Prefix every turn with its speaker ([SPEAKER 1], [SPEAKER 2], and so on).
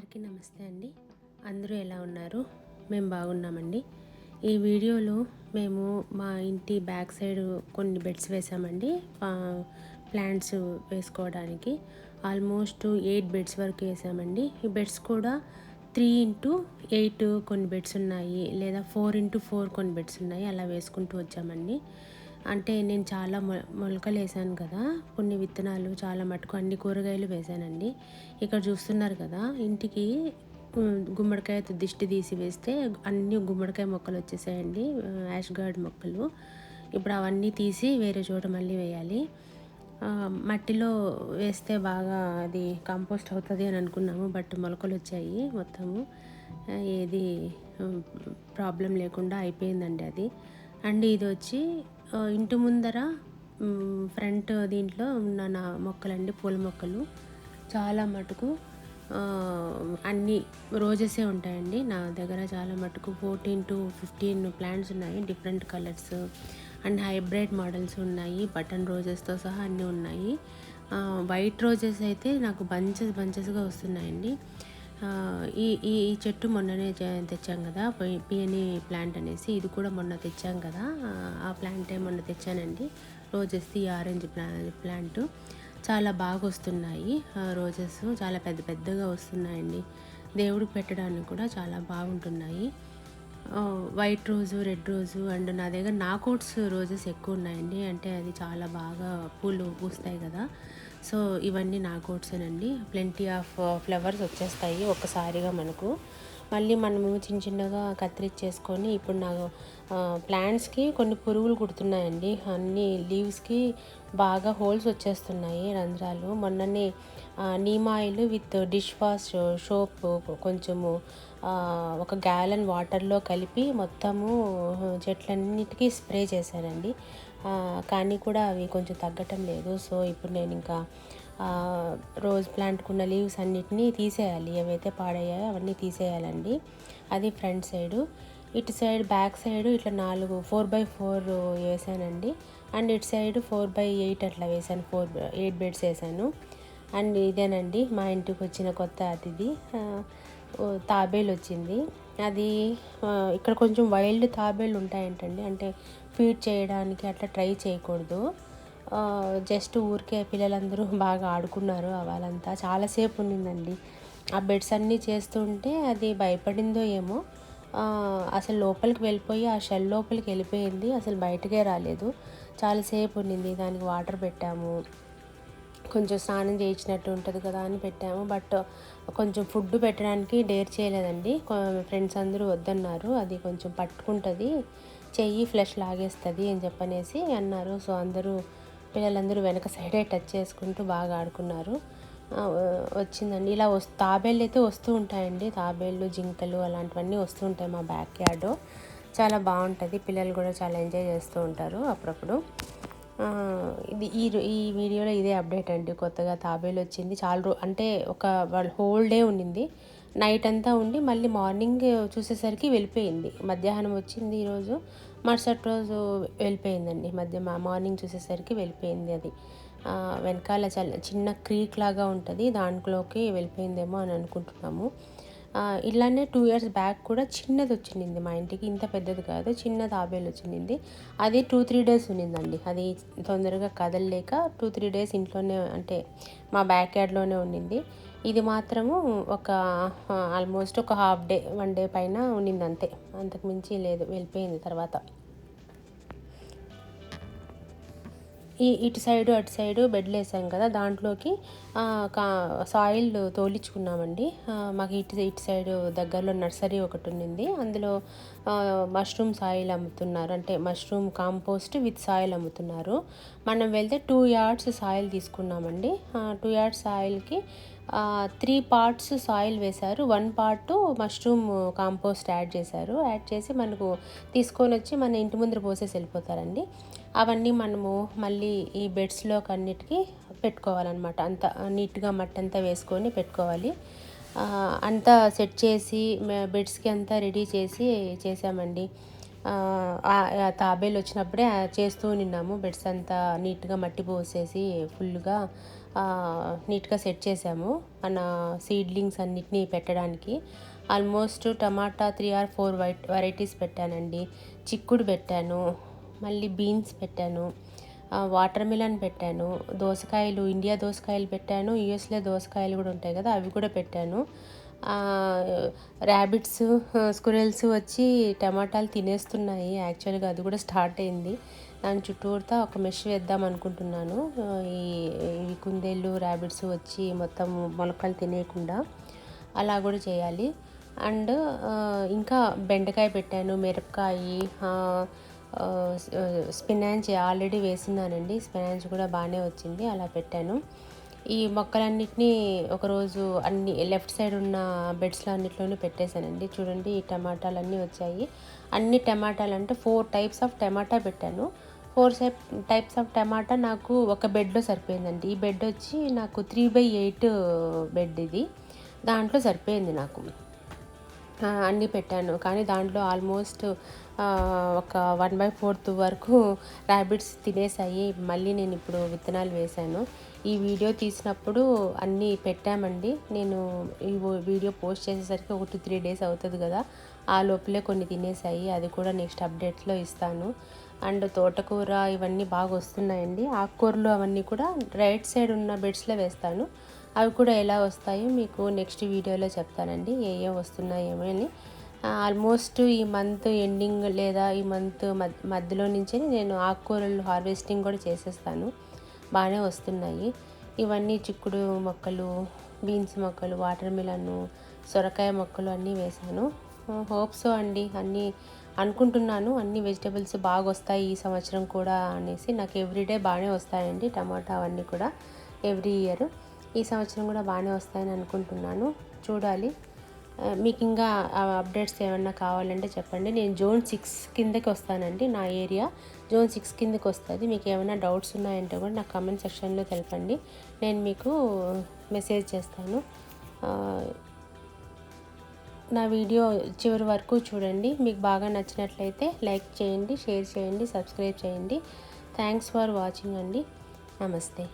[SPEAKER 1] అందరికీ నమస్తే అండి. అందరూ ఎలా ఉన్నారు? మేము బాగున్నామండి. ఈ వీడియోలో మేము మా ఇంటి బ్యాక్ సైడ్ కొన్ని బెడ్స్ వేసామండి. ప్లాంట్స్ వేసుకోవడానికి. ఆల్మోస్ట్ ఎయిట్ బెడ్స్ వరకు వేసామండి. ఈ బెడ్స్ కూడా త్రీ ఇంటూ ఎయిట్ కొన్ని బెడ్స్ ఉన్నాయి. లేదా ఫోర్ ఇంటూ ఫోర్ కొన్ని బెడ్స్ ఉన్నాయి. అలా వేసుకుంటూ వచ్చామండి. అంటే నేను చాలా మొ మొలకలు వేసాను కదా. కొన్ని విత్తనాలు చాలా మటుకు అన్ని కూరగాయలు వేసానండి ఇక్కడ చూస్తున్నారు కదా ఇంటికి గుమ్మడికాయతో దిష్టి తీసి వేస్తే అన్ని గుమ్మడికాయ మొక్కలు వచ్చేసాయండి యాష్ గార్డ్ మొక్కలు. ఇప్పుడు అవన్నీ తీసి వేరే చోట మళ్ళీ వేయాలి. మట్టిలో వేస్తే బాగా అది కంపోస్ట్ అవుతుంది అని అనుకున్నాము బట్ మొలకలు వచ్చాయి మొత్తము. ఏది ప్రాబ్లం లేకుండా అయిపోయిందండి అది. అండ్ ఇది వచ్చి ఇంటి ముందర ఫ్రంట్ దీంట్లో ఉన్న నా మొక్కలండి పూల మొక్కలు. చాలా మటుకు అన్ని రోజెసే ఉంటాయండి. నా దగ్గర చాలా మటుకు ఫోర్టీన్ టు ఫిఫ్టీన్ ప్లాంట్స్ ఉన్నాయి. Different colours and hybrid models ఉన్నాయి. బటన్ రోజెస్తో సహా అన్నీ ఉన్నాయి. వైట్ రోజెస్ అయితే నాకు బంచెస్ బంచెస్గా వస్తున్నాయండి. ఈ ఈ చెట్టు మొన్ననే తెచ్చాం కదా పియనీ ప్లాంట్ అనేసి ఇది కూడా మొన్న తెచ్చాం కదా ఆ, ప్లాంటే మొన్న తెచ్చానండి రోజెస్ ఈ ఆరెంజ్ ప్లా ప్లాంట్. చాలా బాగా వస్తున్నాయి రోజెస్ చాలా పెద్ద పెద్దగా వస్తున్నాయండి. దేవుడికి పెట్టడానికి కూడా చాలా బాగుంటున్నాయి. వైట్ రోజు రెడ్ రోజు అండ్ నా దగ్గర నాకోట్స్ రోజెస్ ఎక్కువ ఉన్నాయండి అంటే అది చాలా బాగా పూలు పూస్తాయి కదా. సో ఇవన్నీ నాకోట్సేనండి ప్లెంటీ ఆఫ్ ఫ్లవర్స్ వచ్చేస్తాయి ఒక్కసారిగా మనకు. మళ్ళీ మనము చిన్న చిన్నగా కత్తిరించేసుకొని ఇప్పుడు నాకు ప్లాంట్స్కి కొన్ని పురుగులు కుడుతున్నాయండి అన్ని లీవ్స్కి బాగా హోల్స్ వచ్చేస్తున్నాయి రంధ్రాలు. మొన్ననే neem oil with dish wash soap కొంచెము ఒక గ్యాలన్ వాటర్లో కలిపి మొత్తము చెట్లన్నిటికీ స్ప్రే చేశానండి కానీ కూడా అవి కొంచెం తగ్గటం లేదు. సో ఇప్పుడు నేను ఇంకా రోజ్ ప్లాంట్కి ఉన్న లీవ్స్ అన్నిటినీ తీసేయాలి. ఏవైతే పాడయ్యాయో అవన్నీ తీసేయాలండి. అది ఫ్రంట్ సైడు ఇటు సైడ్ బ్యాక్ సైడ్ ఇట్లా నాలుగు ఫోర్ బై ఫోర్ వేసానండి. అండ్ ఇటు సైడ్ ఫోర్ బై ఎయిట్ అట్లా వేసాను. ఫోర్ ఎయిట్ బెడ్స్ వేసాను. అండ్ ఇదేనండి మా ఇంటికి వచ్చిన కొత్త అతిథి. తాబేలు వచ్చింది. అది ఇక్కడ కొంచెం వైల్డ్ తాబేలు ఉంటాయంటండి. అంటే ఫీడ్ చేయడానికి అట్లా ట్రై చేయకూడదు. జస్ట్ ఊరికే పిల్లలందరూ బాగా ఆడుకున్నారు వాళ్ళంతా. చాలాసేపు ఉన్నిందండి. ఆ బెడ్స్ అన్నీ చేస్తుంటే అది భయపడిందో ఏమో. అసలు లోపలికి వెళ్ళిపోయి ఆ షెల్ లోపలికి వెళ్ళిపోయింది. అసలు బయటకే రాలేదు. చాలాసేపు ఉన్నింది. దానికి వాటర్ పెట్టాము. కొంచెం స్నానం చేయించినట్టు ఉంటుంది కదా అని పెట్టాము. బట్ కొంచెం ఫుడ్ పెట్టడానికి డేర్ చేయలేదండి. ఫ్రెండ్స్ అందరూ వద్దన్నారు. అది కొంచెం పట్టుకుంటుంది. చెయ్యి ఫ్లెష్ లాగేస్తుంది అని చెప్పనేసి అన్నారు. సో అందరూ పిల్లలందరూ వెనక సైడే టచ్ చేసుకుంటూ బాగా ఆడుకున్నారు. వచ్చిందండి. ఇలా వస్తు తాబేళ్ళు అయితే వస్తూ ఉంటాయండి. తాబేళ్ళు జింకలు అలాంటివన్నీ వస్తూ ఉంటాయి మా బ్యాక్ యార్డ్. చాలా బాగుంటుంది. పిల్లలు కూడా చాలా ఎంజాయ్ చేస్తూ ఉంటారు అప్పుడప్పుడు. ఇది ఈ రో- ఈ వీడియోలో ఇదే అప్డేట్ అండి. కొత్తగా తాబేలు వచ్చింది. చాలా రో అంటే ఒక వాళ్ళు హోల్ డే ఉండింది. నైట్ అంతా ఉండి మళ్ళీ మార్నింగ్ చూసేసరికి వెళ్ళిపోయింది. మధ్యాహ్నం వచ్చింది ఈరోజు మరుసటి రోజు వెళ్ళిపోయిందండి. మధ్య మా- మార్నింగ్ చూసేసరికి వెళ్ళిపోయింది అది. వెనకాల చిన్న క్రీక్ లాగా ఉంటుంది. దాంట్లోకి వెళ్ళిపోయిందేమో అని అనుకుంటున్నాము. ఇలానే టూ ఇయర్స్ బ్యాక్ కూడా చిన్నది వచ్చింది మా ఇంటికి. ఇంత పెద్దది కాదు చిన్న తాబేలు వచ్చింది. అది టూ త్రీ డేస్ ఉన్నిందండి. అది తొందరగా కదలలేక టూ త్రీ డేస్ ఇంట్లోనే అంటే మా బ్యాక్ యార్డ్లోనే ఉండింది ఇది మాత్రము ఒక ఆల్మోస్ట్ ఒక హాఫ్ డే వన్ డే పైన ఉన్నింది అంతే అంతకు మించి లేదు వెళ్ళిపోయింది తర్వాత. ఈ ఇటు సైడు అటు సైడు బెడ్లు వేసాం కదా దాంట్లోకి కా సాయిల్ తోలించుకున్నామండి మాకు ఇటు ఇటు సైడు దగ్గరలో నర్సరీ ఒకటి ఉండింది. అందులో మష్రూమ్ సాయిల్ అమ్ముతున్నారు. అంటే మష్రూమ్ కాంపోస్ట్ విత్ సాయిల్ అమ్ముతున్నారు. మనం వెళ్తే టూ యార్డ్స్ సాయిల్ తీసుకున్నామండి. టూ యార్డ్స్ సాయిల్కి త్రీ పార్ట్స్ సాయిల్ వేశారు. One part mushroom compost add చేశారు. యాడ్ చేసి మనకు తీసుకొని వచ్చి మన ఇంటి ముందర పోసేసి వెళ్ళిపోతారండి. అవన్నీ మనము మళ్ళీ ఈ బెడ్స్లోకి అన్నిటికీ పెట్టుకోవాలన్నమాట. అంత నీట్గా మట్టి అంతా వేసుకొని పెట్టుకోవాలి. అంతా సెట్ చేసి బెడ్స్కి అంతా రెడీ చేసి చేసామండి. తాబేలు వచ్చినప్పుడే చేస్తూ నిన్నాము. బెడ్స్ అంతా నీట్గా మట్టి పోసేసి ఫుల్గా నీట్గా సెట్ చేసాము. మన సీడ్లింగ్స్ అన్నిటినీ పెట్టడానికి. Almost tomato three or four white varieties పెట్టానండి. చిక్కుడు పెట్టాను. మళ్ళీ బీన్స్ పెట్టాను. వాటర్ మిలన్ పెట్టాను. దోసకాయలు ఇండియా దోసకాయలు పెట్టాను. యూఎస్లో దోసకాయలు కూడా ఉంటాయి కదా అవి కూడా పెట్టాను. ర్యాబిట్స్ స్కురెల్స్ వచ్చి టమాటాలు తినేస్తున్నాయి. యాక్చువల్గా అది కూడా స్టార్ట్ అయింది. దాని చుట్టూరుతా ఒక మెష్ వేద్దాం అనుకుంటున్నాను. ఈ ఈ కుందేళ్ళు ర్యాబిట్స్ వచ్చి మొత్తం మొలకలు తినేయకుండా అలా కూడా చేయాలి. అండ్ ఇంకా బెండకాయ పెట్టాను మిరపకాయ స్పినాచ్ ఆల్రెడీ వేసినానండి స్పినాచ్ కూడా బాగానే వచ్చింది అలా పెట్టాను. ఈ మొక్కలన్నిటినీ ఒకరోజు అన్ని లెఫ్ట్ సైడ్ ఉన్న బెడ్స్లో అన్నిట్లోనూ పెట్టేశానండి. చూడండి ఈ టమాటాలన్నీ వచ్చాయి. అన్ని టమాటాలు అంటే ఫోర్ టైప్స్ ఆఫ్ టమాటా పెట్టాను. ఫోర్ టైప్స్ ఆఫ్ టమాటా నాకు ఒక బెడ్లో సరిపోయిందండి. ఈ బెడ్ వచ్చి నాకు త్రీ బై ఎయిట్ బెడ్ ఇది. దాంట్లో సరిపోయింది నాకు. అన్నీ పెట్టాను. కానీ దాంట్లో ఆల్మోస్ట్ ఒక వన్ బై ఫోర్త్ వరకు ర్యాబిట్స్ తినేసాయి. మళ్ళీ నేను ఇప్పుడు విత్తనాలు వేశాను. ఈ వీడియో తీసినప్పుడు అన్నీ పెట్టామండి. నేను ఈ వీడియో పోస్ట్ చేసేసరికి ఒక టూ త్రీ డేస్ అవుతుంది కదా. ఆ లోపలే కొన్ని తినేసాయి. అది కూడా నెక్స్ట్ అప్డేట్లో ఇస్తాను. అండ్ తోటకూర ఇవన్నీ బాగా వస్తున్నాయండి. ఆకుకూరలు అవన్నీ కూడా రైట్ సైడ్ ఉన్న బెడ్స్లో వేస్తాను. అవి కూడా ఎలా వస్తాయో మీకు నెక్స్ట్ వీడియోలో చెప్తానండి. ఏ ఏ వస్తున్నాయేమో అని. ఆల్మోస్ట్ ఈ మంత్ ఎండింగ్ లేదా ఈ మంత్ మధ్యలో నుంచే నేను ఆకుకూరలు హార్వెస్టింగ్ కూడా చేసేస్తాను. బాగానే వస్తున్నాయి. ఇవన్నీ చిక్కుడు మొక్కలు బీన్స్ మొక్కలు వాటర్ మిలన్ సొరకాయ మొక్కలు అన్నీ వేశాను హోప్స్ అండి. అన్నీ అనుకుంటున్నాను. అన్ని వెజిటేబుల్స్ బాగా వస్తాయి ఈ సంవత్సరం కూడా అనేసి. నాకు ఎవ్రీడే బాగానే వస్తాయండి టమాటా అవన్నీ కూడా ఎవ్రీ ఇయర్ ఈ సంవత్సరం కూడా బాగానే వస్తాయని అనుకుంటున్నాను. చూడాలి. మీకు ఇంకా అప్డేట్స్ ఏమన్నా కావాలంటే చెప్పండి. నేను జోన్ సిక్స్ కిందకి వస్తానండి నా ఏరియా జోన్ సిక్స్ కిందకి వస్తుంది. మీకు ఏమైనా డౌట్స్ ఉన్నాయంటే కూడా నాకు కమెంట్ సెక్షన్లో తెలపండి. నేను మీకు మెసేజ్ చేస్తాను. నా వీడియో చివరి వరకు చూడండి. మీకు బాగా నచ్చినట్లయితే లైక్ చేయండి షేర్ చేయండి సబ్స్క్రైబ్ చేయండి. థ్యాంక్స్ ఫర్ వాచింగ్ అండి. నమస్తే.